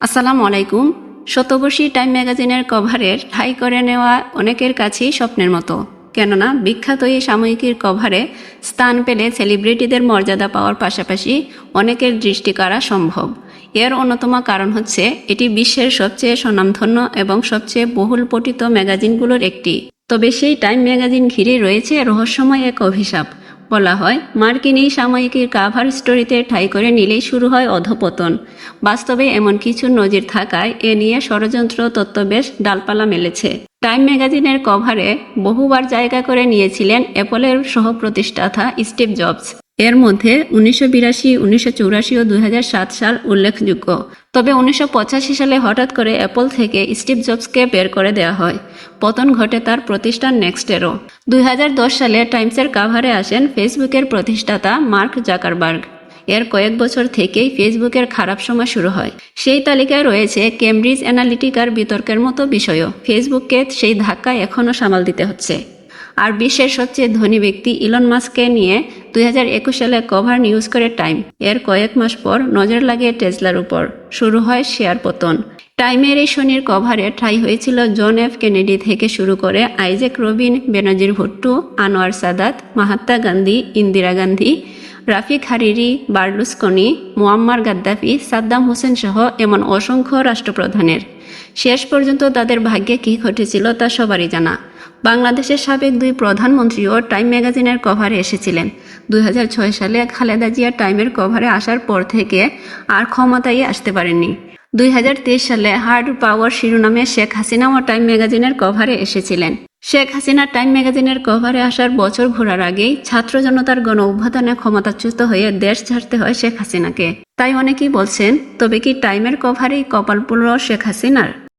আসসালামু আলাইকুম। শতবর্ষী টাইম ম্যাগাজিনের কভারের ঠাই করে নেওয়া অনেকের কাছেই স্বপ্নের মতো। কেননা, বিখ্যাত এই সাময়িকীর কভারে স্থান পেলে সেলিব্রিটিদের মর্যাদা পাওয়ার পাশাপাশি অনেকের দৃষ্টি করা সম্ভব। এর অন্যতম কারণ হচ্ছে, এটি বিশ্বের সবচেয়ে স্বনামধন্য এবং সবচেয়ে বহুল পঠিত ম্যাগাজিনগুলোর একটি। তবে সেই টাইম ম্যাগাজিন ঘিরে রয়েছে রহস্যময় এক অভিশাপ। বলা হয়, মার্কিন এই সাময়িকীর কাভার স্টোরিতে ঠাই করে নিলেই শুরু হয় অধপতন। বাস্তবে এমন কিছু নজির থাকায় এ নিয়ে ষড়যন্ত্র তত্ত্ব বেশ ডালপালা মেলেছে। টাইম ম্যাগাজিনের কভারে বহুবার জায়গা করে নিয়েছিলেন অ্যাপলের সহ প্রতিষ্ঠাতা স্টিভ জবস। এর মধ্যে উনিশশো বিরাশি, উনিশশো চৌরাশি ও দুই হাজার সাত সাল উল্লেখযোগ্য। তবে উনিশশো পঁচাশি সালে হঠাৎ করে অ্যাপল থেকে স্টিভ জবসকে বের করে দেওয়া হয়। পতন ঘটে তার প্রতিষ্ঠান নেক্সটেরও। দুই হাজার দশ সালে টাইমসের কাভারে আসেন ফেসবুকের প্রতিষ্ঠাতা মার্ক জাকারবার্গ। এর কয়েক বছর থেকেই ফেসবুকের খারাপ সময় শুরু হয়। সেই তালিকায় রয়েছে কেমব্রিজ অ্যানালিটিকার বিতর্কের মতো বিষয়ও। ফেসবুককে সেই ধাক্কা এখনও সামাল দিতে হচ্ছে। আর বিশ্বের সবচেয়ে ধনী ব্যক্তি ইলন মাস্ককে নিয়ে দুই হাজার একুশ সালে কভার নিউজ করে টাইম এর কয়েক মাস পর নজর লাগে টেসলার উপর। শুরু হয় শেয়ার পতন। টাইমের এই শনির কভারে ঠাই হয়েছিল জন এফ কেনেডি থেকে শুরু করে Isaac Rabin Benazir Bhutto Anwar Sadat Mahatma Gandhi Indira Gandhi Rafik Hariri Berlusconi Muammar Gaddafi Saddam Hussein সহ এমন অসংখ্য রাষ্ট্রপ্রধানের। শেষ পর্যন্ত তাদের ভাগ্যে কী ঘটেছিল তা সবারই জানা। বাংলাদেশের সাবেক দুই প্রধানমন্ত্রীও টাইম ম্যাগাজিনের কভারে এসেছিলেন। দুই হাজার ছয় সালে খালেদা জিয়া টাইমের কভারে আসার পর থেকে আর ক্ষমতায় আসতে পারেননি। দুই হাজার তেইশ সালে হার্ড পাওয়ার শিরোনামে শেখ হাসিনাও টাইম ম্যাগাজিনের কভারে এসেছিলেন। শেখ হাসিনা টাইম ম্যাগাজিনের কভারে আসার বছর ঘোরার আগেই ছাত্র জনতার গণ অভ্যুত্থানে ক্ষমতাচ্যুত হয়ে দেশ ছাড়তে হয় শেখ হাসিনাকে। তাই অনেকেই বলছেন, তবে কি টাইমের কভারেই কপাল পুরো শেখ হাসিনার?